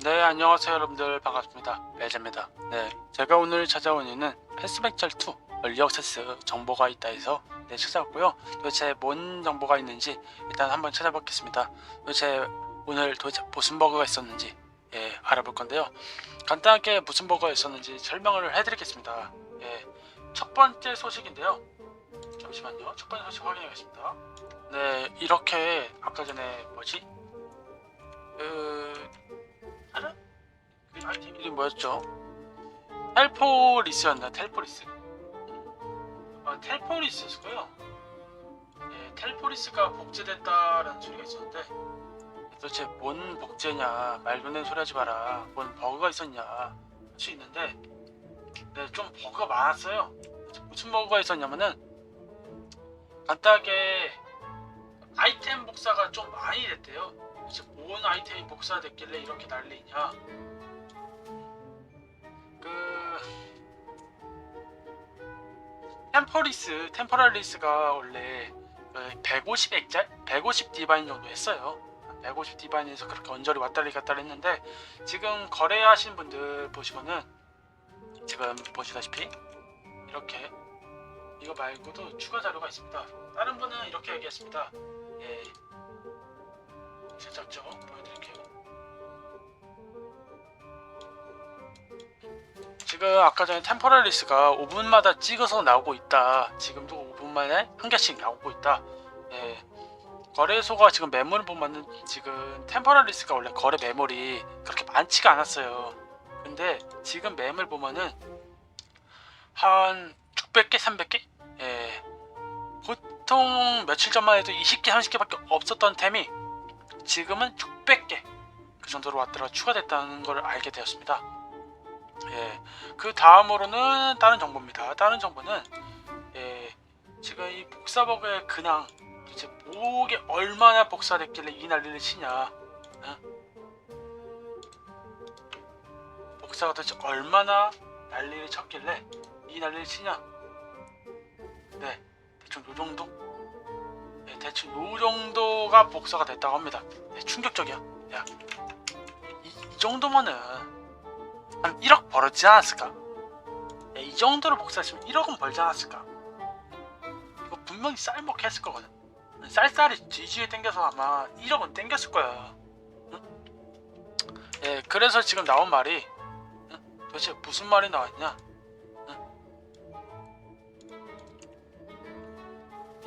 네, 안녕하세요 여러분들 반갑습니다. 벨제입니다. 네, 제가 오늘 찾아온 이유는 패스백철 2 얼리 액세스 정보가 있다 해서 네, 찾아왔고요. 도대체 뭔 정보가 있는지 일단 한번 찾아보겠습니다. 도대체 오늘 도대체 무슨 버그가 있었는지 예, 알아볼 건데요. 간단하게 무슨 버그가 있었는지 설명을 해드리겠습니다. 예, 첫 번째 소식인데요. 잠시만요. 첫 번째 소식 확인하겠습니다. 네, 이렇게 아까 전에 뭐지? 그 알아? 그 아이템 이름이 뭐였죠? 텔포리스였나? 텔포리스. 아, 텔포리스였고요. 예, 텔포리스가 복제됐다라는 소리가 있었는데 도대체 뭔 복제냐? 말도 안 되는 소리 하지 마라. 뭔 버그가 있었냐? 할 수 있는데 네, 좀 버그가 많았어요. 무슨 버그가 있었냐면은 간단하게 아이템 복사가 좀 많이 됐대요. 도대체 뭔 아이템이 복사됐길래 이렇게 난리냐? 그 템퍼리스, 템퍼럴리스가 원래 150 액자, 150 디바인 정도 했어요. 150 디바인에서 그렇게 언저리 왔다리 갔다리 했는데 지금 거래하신 분들 보시면은 지금 보시다시피 이렇게 이거 말고도 추가 자료가 있습니다. 다른 분은 이렇게 얘기했습니다. 예, 제작자 보여드릴게요. 지금 아까 전에 템포럴리스가 5분마다 찍어서 나오고 있다. 지금도 5분 만에 한 개씩 나오고 있다. 예. 거래소가 지금 매물을 보면은 지금 템포럴리스가 원래 거래 매물이 그렇게 많지가 않았어요. 근데 지금 매물 보면은 한 600개, 300개? 예. 보통 며칠 전만 해도 20개, 30개밖에 없었던 템이 지금은 600개 그 정도로 왔다가 추가됐다는 걸 알게 되었습니다. 예, 그 다음으로는 다른 정보입니다. 다른 정보는 예, 지금 이 복사버그의 근황 도대체 뭐게 얼마나 복사됐길래 이 난리를 치냐? 어? 복사가 도대체 얼마나 난리를 쳤길래 이 난리를 치냐? 네, 대충 요 정도? 네, 대충 요 정도가 복사가 됐다고 합니다. 네, 충격적이야. 야, 이, 이 정도면은 한 1억 벌었지 않았을까? 야, 이 정도로 복사했으면 1억은 벌지 않았을까? 이거 분명히 쌀먹했을 거거든. 쌀쌀이 뒤지게 땡겨서 아마 1억은 땡겼을 거야. 응? 예, 그래서 지금 나온 말이 응? 도대체 무슨 말이 나왔냐?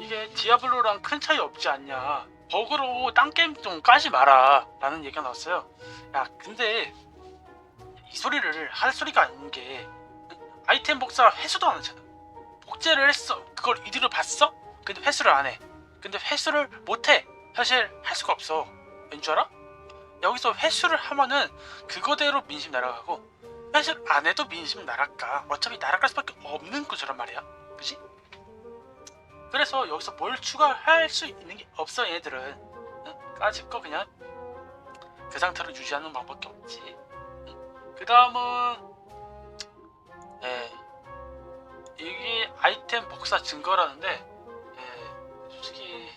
이게 디아블로랑 큰 차이 없지 않냐. 버그로 딴 게임 좀 까지 마라. 라는 얘기가 나왔어요. 야, 근데 이 소리를 할 소리가 아닌 게 아이템 복사 회수도 안 하잖아. 복제를 했어. 그걸 이대로 봤어? 근데 회수를 안 해. 근데 회수를 못 해. 사실 할 수가 없어. 왠 줄 알아? 여기서 회수를 하면은 그거대로 민심 날아가고 회수를 안 해도 민심 날아가. 어차피 날아갈 수밖에 없는 구조란 말이야. 그지? 그래서 여기서 뭘 추가할 수 있는 게 없어 얘들은. 응? 까짓 거 그냥 그 상태로 유지하는 방법밖에 없지. 그 다음은 예. 이게 아이템 복사 증거라는데 예. 솔직히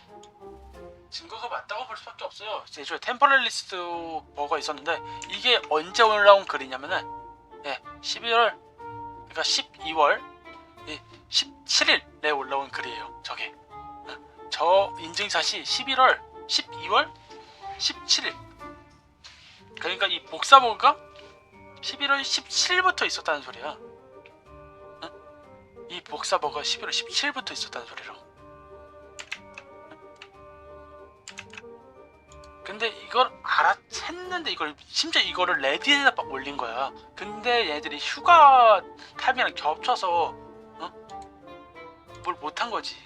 증거가 맞다고 볼 수밖에 없어요. 예초에 템퍼럴리스트 뭐가 있었는데 이게 언제 올라온 글이냐면은 예 11월 그러니까 12월 예, 17일에 올라온 글이에요. 저게. 어? 저 인증샷이 11월, 12월, 17일. 그러니까 이 복사버그가 11월 17일부터 있었다는 소리야. 어? 이 복사버그가 11월 17일부터 있었다는 소리라고. 근데 이걸 알아챘는데 이걸 심지어 이거를 레디에다 막 올린 거야. 근데 얘들이 휴가 타임이랑 겹쳐서 뭘 못한 거지.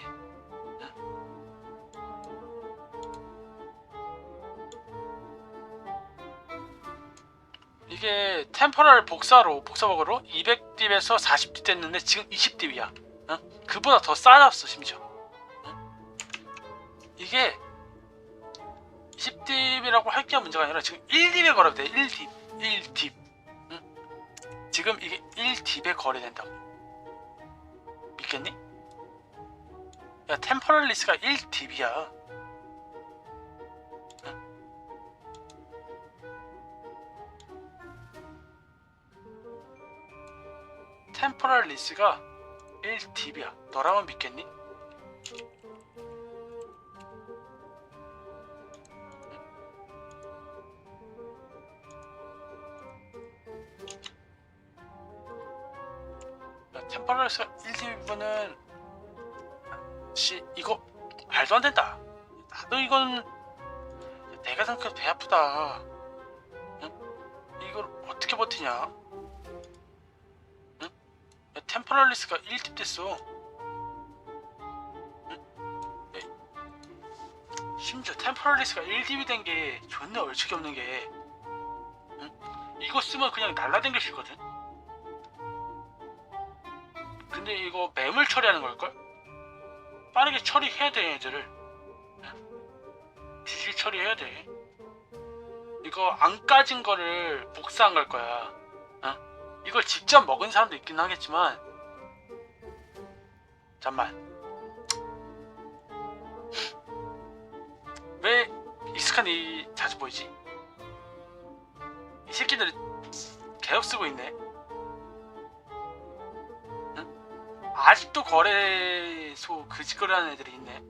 이게 템포럴 복사로 복사버그로 200딥에서 40딥 됐는데 지금 20딥이야. 어? 그보다 더 싸졌어 심지어. 어? 이게 20딥이라고 할 게 문제가 아니라 지금 1딥에 거래돼 1딥 1딥. 응? 지금 이게 1딥에 거래된다고. 믿겠니? 야 템퍼럴리스가 1딥이야 템퍼럴 리스가 1딥이야 너라면 믿겠니? 템포럴 리스가 1딥이면은 씨 이거 말도 안 된다. 나도 이건 내가 생각해도 배 아프다. 응? 이걸 어떻게 버티냐? 응? 야, 템포럴리스가 1팁 됐어. 응? 야, 심지어 템포럴리스가 1팁이 된 게 존나 얼척이 없는 게 응? 이거 쓰면 그냥 날라댕길 수 있거든. 근데 이거 매물 처리하는 걸걸? 빠르게 처리해야 돼 얘들을. 지시 처리해야 돼. 이거 안 까진 거를 복사한 걸 거야. 어? 이걸 직접 먹은 사람도 있긴 하겠지만, 잠만. 왜 익숙한 이 자주 보이지? 이 새끼들 개업 쓰고 있네. 아직도 거래소 그짓거리하는 애들이 있네.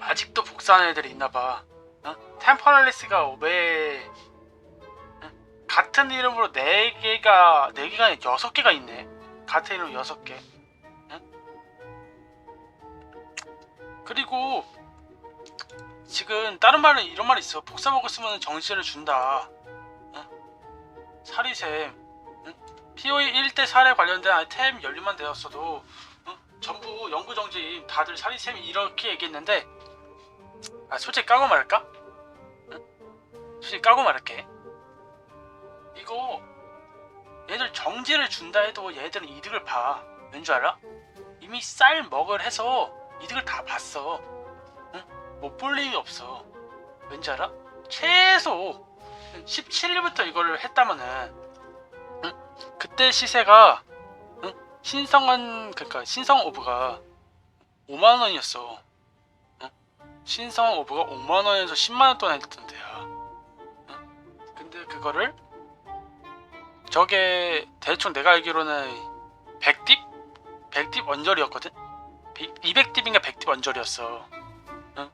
아직도 복사하는 애들이 있나봐. 어? 템퍼럴리스가 왜 어? 같은 이름으로 네 개가 네 개가 아니라 여섯 개가 있네. 같은 이름 여섯 개. 어? 그리고 지금 다른 말은 이런 말이 있어. 복사 먹었으면 정신을 준다. 어? 사리샘. 응? POE 1대 살에 관련된 아이템 연료만 되었어도 어? 전부 연구 정지 다들 사리샘이 이렇게 얘기했는데 아 솔직히 까고 말할까? 응? 솔직히 까고 말할게 이거 얘들 정지를 준다 해도 얘들은 이득을 봐 왠 줄 알아? 이미 쌀 먹을 해서 이득을 다 봤어 응? 못볼 일이 없어 왠지 알아? 최소 17일부터 이거를 했다면은 응? 그때 시세가 응? 신성한 그러니까 신성 오브가 5만 원이었어 신성 오브가 5만 원에서 10만 원 동안 했던 데야. 응? 근데 그거를 저게 대충 내가 알기로는 100딥? 100딥 원절이었거든. 200딥인가 100딥 원절이었어. 응?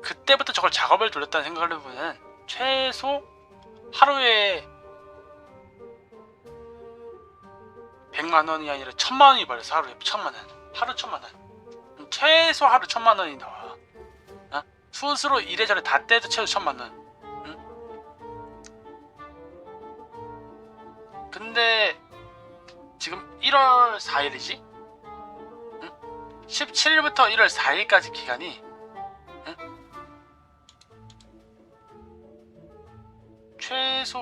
그때부터 저걸 작업을 돌렸다는 생각을 해보면 최소 하루에 100만 원이 아니라 1000만 원이 벌어서 하루에 1000만 원. 하루 1000만 원. 최소 하루 1000만 원이 나와. 스스로 이래저래 다 떼도 최소 천만 원. 응? 근데 지금 1월 4일이지? 응? 17일부터 1월 4일까지 기간이 응? 최소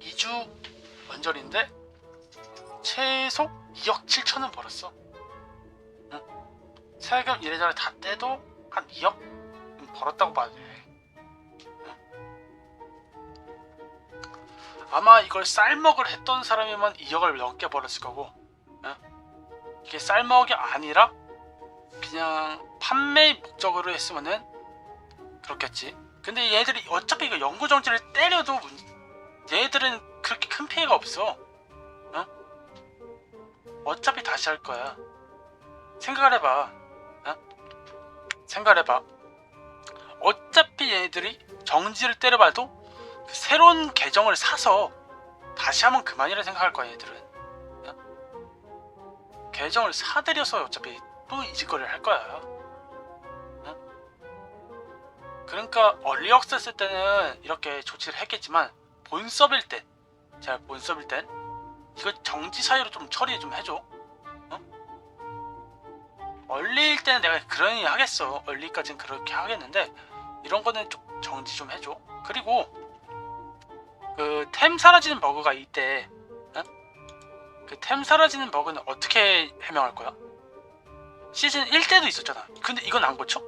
2주 원절인데 최소 2억 7천은 벌었어. 응? 세금 이래저래 다 떼도 한 2억 벌었다고 봐야 돼. 아마 이걸 쌀먹을 했던 사람이면 2억을 넘게 벌었을 거고 응? 이게 쌀먹이 아니라 그냥 판매 목적으로 했으면은 그렇겠지. 근데 얘들이 어차피 이거 연구 정지를 때려도 문- 얘들은 그렇게 큰 피해가 없어. 응? 어차피 다시 할 거야. 생각을 해봐. 응? 생각을 해봐. 어차피 얘네들이 정지를 때려봐도 그 새로운 계정을 사서 다시 하면 그만이라 생각할 거야 얘들은 어? 계정을 사들여서 어차피 또 이직거리를 할 거야 어? 그러니까 얼리 억세스 때는 이렇게 조치를 했겠지만 본섭일 땐 제가 본섭일 땐 이거 정지 사유로 좀 처리 좀 해줘 어? 얼리일 때는 내가 그러니 하겠어 얼리까지는 그렇게 하겠는데 이런 거는 좀 정지 좀 해줘. 그리고 그 템 사라지는 버그가 이때 그템 사라지는 버그는 어떻게 해명할 거야? 시즌 1 때도 있었잖아. 근데 이건 안 고쳐?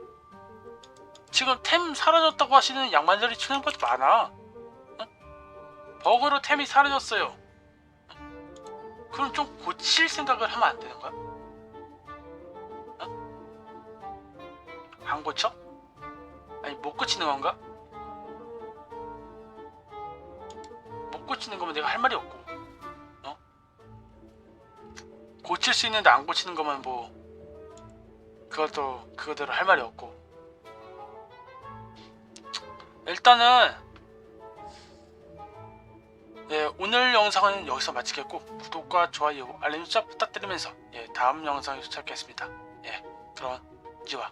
지금 템 사라졌다고 하시는 양반들이 치는 것도 많아. 응? 버그로 템이 사라졌어요. 응? 그럼 좀 고칠 생각을 하면 안 되는 거야? 응? 안 고쳐? 아니 못 고치는 건가? 못못 고치는 거면 내가 할 말이 없고 어? 고칠 수 있는데 안 고치는 거면 뭐 그것도 그거대로 할 말이 없고 일단은 예, 오늘 영상은 여기서 마치겠고 구독과 좋아요 알림 설정 부탁드리면서 예, 다음 영상에서 찾겠습니다. 예, 그럼 이와